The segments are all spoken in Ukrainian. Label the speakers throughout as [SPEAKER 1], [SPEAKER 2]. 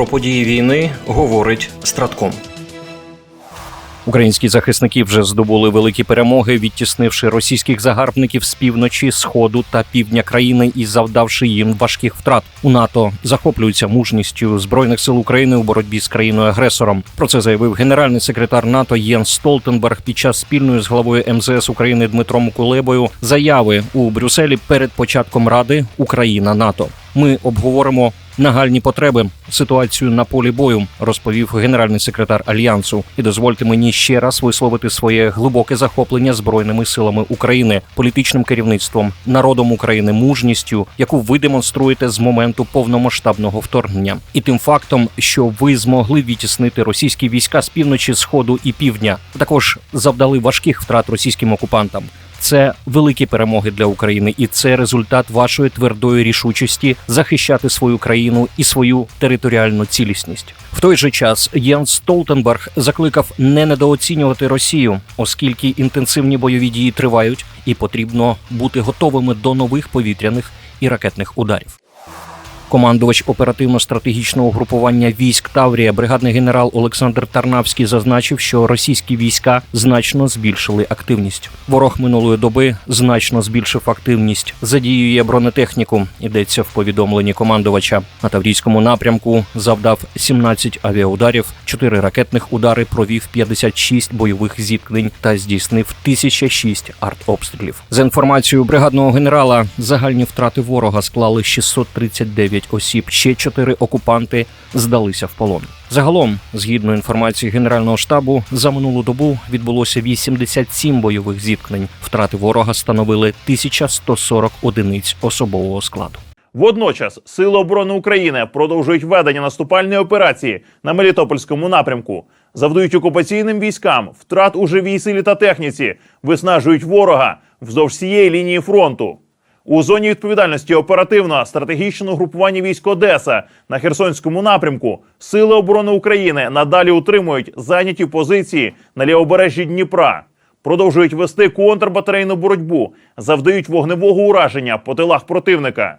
[SPEAKER 1] Про події війни говорить Стратком.
[SPEAKER 2] Українські захисники вже здобули великі перемоги, відтіснивши російських загарбників з півночі, сходу та півдня країни і завдавши їм важких втрат. У НАТО захоплюються мужністю збройних сил України у боротьбі з країною агресором. Про це заявив генеральний секретар НАТО Єн Столтенберг під час спільної з главою МЗС України Дмитром Кулебою заяви у Брюсселі перед початком Ради Україна НАТО. Ми обговоримо нагальні потреби, ситуацію на полі бою, розповів генеральний секретар альянсу. І дозвольте мені ще раз висловити своє глибоке захоплення збройними силами України, політичним керівництвом, народом України, мужністю, яку ви демонструєте з моменту повномасштабного вторгнення, і тим фактом, що ви змогли відтіснити російські війська з півночі, сходу і півдня, також завдали важких втрат російським окупантам. Це великі перемоги для України, і це результат вашої твердої рішучості захищати свою країну і свою територіальну цілісність. В той же час Єнс Столтенберг закликав не недооцінювати Росію, оскільки інтенсивні бойові дії тривають, і потрібно бути готовими до нових повітряних і ракетних ударів. Командувач оперативно-стратегічного групування військ Таврія, бригадний генерал Олександр Тарнавський, зазначив, що російські війська значно збільшили активність. Ворог минулої доби значно збільшив активність, задіює бронетехніку. Йдеться в повідомленні командувача. На Таврійському напрямку завдав 17 авіаударів, 4 ракетних удари, провів 56 бойових зіткнень та здійснив 1006 артобстрілів. За інформацією бригадного генерала, загальні втрати ворога склали 639 осіб. Ще 4 окупанти здалися в полон. Загалом, згідно інформації Генерального штабу, за минулу добу відбулося 87 бойових зіткнень. Втрати ворога становили 1140 одиниць особового складу.
[SPEAKER 3] Водночас Сили оборони України продовжують ведення наступальної операції на Мелітопольському напрямку, завдають окупаційним військам втрат у живій силі та техніці, виснажують ворога вздовж всієї лінії фронту. У зоні відповідальності оперативного стратегічного групування військ Одеса на Херсонському напрямку. Сили оборони України надалі утримують зайняті позиції на лівобережжі Дніпра, продовжують вести контрбатарейну боротьбу, завдають вогневого ураження по тилах противника.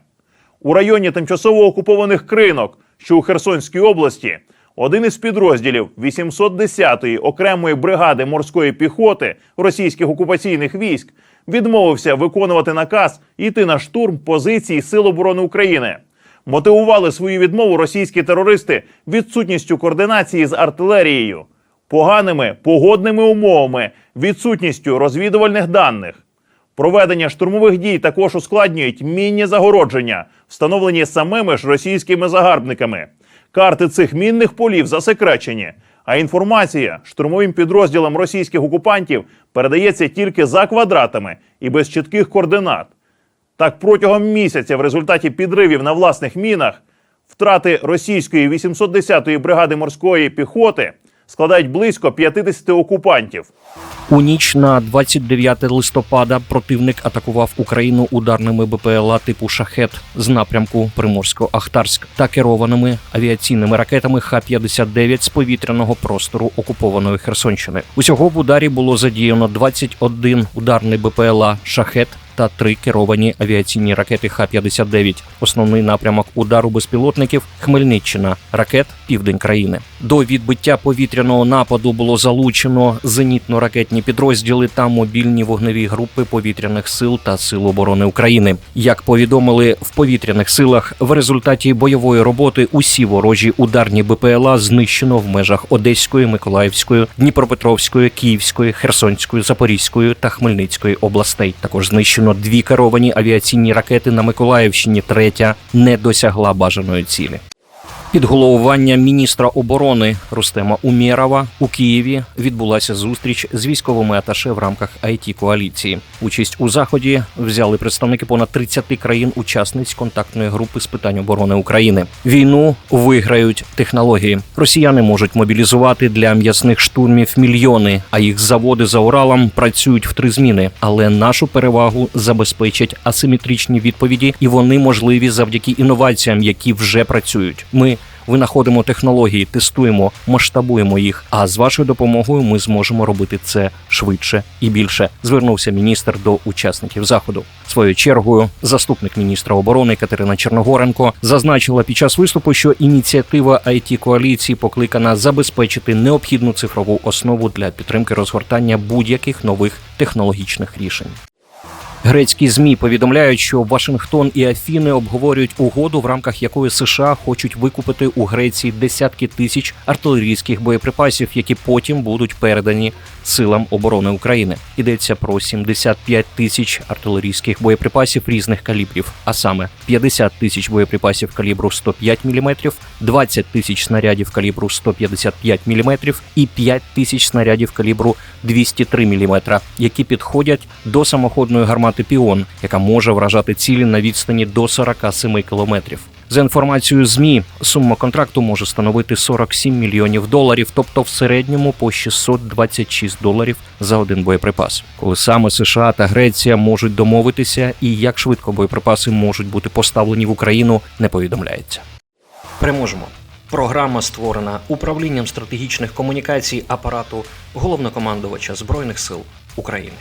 [SPEAKER 3] У районі тимчасово окупованих кринок, що у Херсонській області, один із підрозділів 810-ї окремої бригади морської піхоти російських окупаційних військ відмовився виконувати наказ іти на штурм позицій Сил оборони України. Мотивували свою відмову російські терористи відсутністю координації з артилерією, поганими погодними умовами, відсутністю розвідувальних даних. Проведення штурмових дій також ускладнюють мінні загородження, встановлені самими ж російськими загарбниками. Карти цих мінних полів засекречені, а інформація штурмовим підрозділам російських окупантів передається тільки за квадратами і без чітких координат. Так, протягом місяця, в результаті підривів на власних мінах, втрати російської 810-ї бригади морської піхоти складають близько 50 окупантів.
[SPEAKER 2] У ніч на 29 листопада противник атакував Україну ударними БПЛА типу Шахет з напрямку Приморсько-Ахтарськ та керованими авіаційними ракетами Х-59 з повітряного простору окупованої Херсонщини. Усього в ударі було задіяно 21 ударний БПЛА Шахет. Та три керовані авіаційні ракети Х-59. Основний напрямок удару безпілотників Хмельниччина, ракет Південь країни. До відбиття повітряного нападу було залучено зенітно-ракетні підрозділи та мобільні вогневі групи повітряних сил та сил оборони України. Як повідомили в повітряних силах, в результаті бойової роботи усі ворожі ударні БПЛА знищено в межах Одеської, Миколаївської, Дніпропетровської, Київської, Херсонської, Запорізької та Хмельницької областей. Також знищено дві керовані авіаційні ракети на Миколаївщині. Третя не досягла бажаної цілі. Під головування міністра оборони Рустема Умєрова у Києві відбулася зустріч з військовими аташе в рамках it коаліції. Участь у заході взяли представники понад 30 країн-учасниць контактної групи з питань оборони України. Війну виграють технології. Росіяни можуть мобілізувати для м'ясних штурмів мільйони, а їх заводи за Уралом працюють в три зміни. Але нашу перевагу забезпечать асиметричні відповіді, і вони можливі завдяки інноваціям, які вже працюють. Ми винаходимо технології, тестуємо, масштабуємо їх. А з вашою допомогою ми зможемо робити це швидше і більше. Звернувся міністр до учасників заходу. Своєю чергою, заступник міністра оборони Катерина Черногоренко зазначила під час виступу, що ініціатива it коаліції покликана забезпечити необхідну цифрову основу для підтримки розгортання будь-яких нових технологічних рішень. Грецькі змі повідомляють, що Вашингтон і Афіни обговорюють угоду, в рамках якої США хочуть викупити у Греції десятки тисяч артилерійських боєприпасів, які потім будуть передані силам оборони України. Йдеться про 75 тисяч артилерійських боєприпасів різних калібрів, а саме 50 тисяч боєприпасів калібру 105 мм, 20 тисяч снарядів калібру 155 мм і 5 тисяч снарядів калібру 203 мм, які підходять до самоходної гармати Піон, яка може вражати цілі на відстані до 47 кілометрів. За інформацією ЗМІ, сума контракту може становити 47 мільйонів доларів, тобто в середньому по 626 доларів за один боєприпас. Коли саме США та Греція можуть домовитися, і як швидко боєприпаси можуть бути поставлені в Україну, не повідомляється.
[SPEAKER 1] Переможемо. Програма створена управлінням стратегічних комунікацій апарату головнокомандувача Збройних сил України.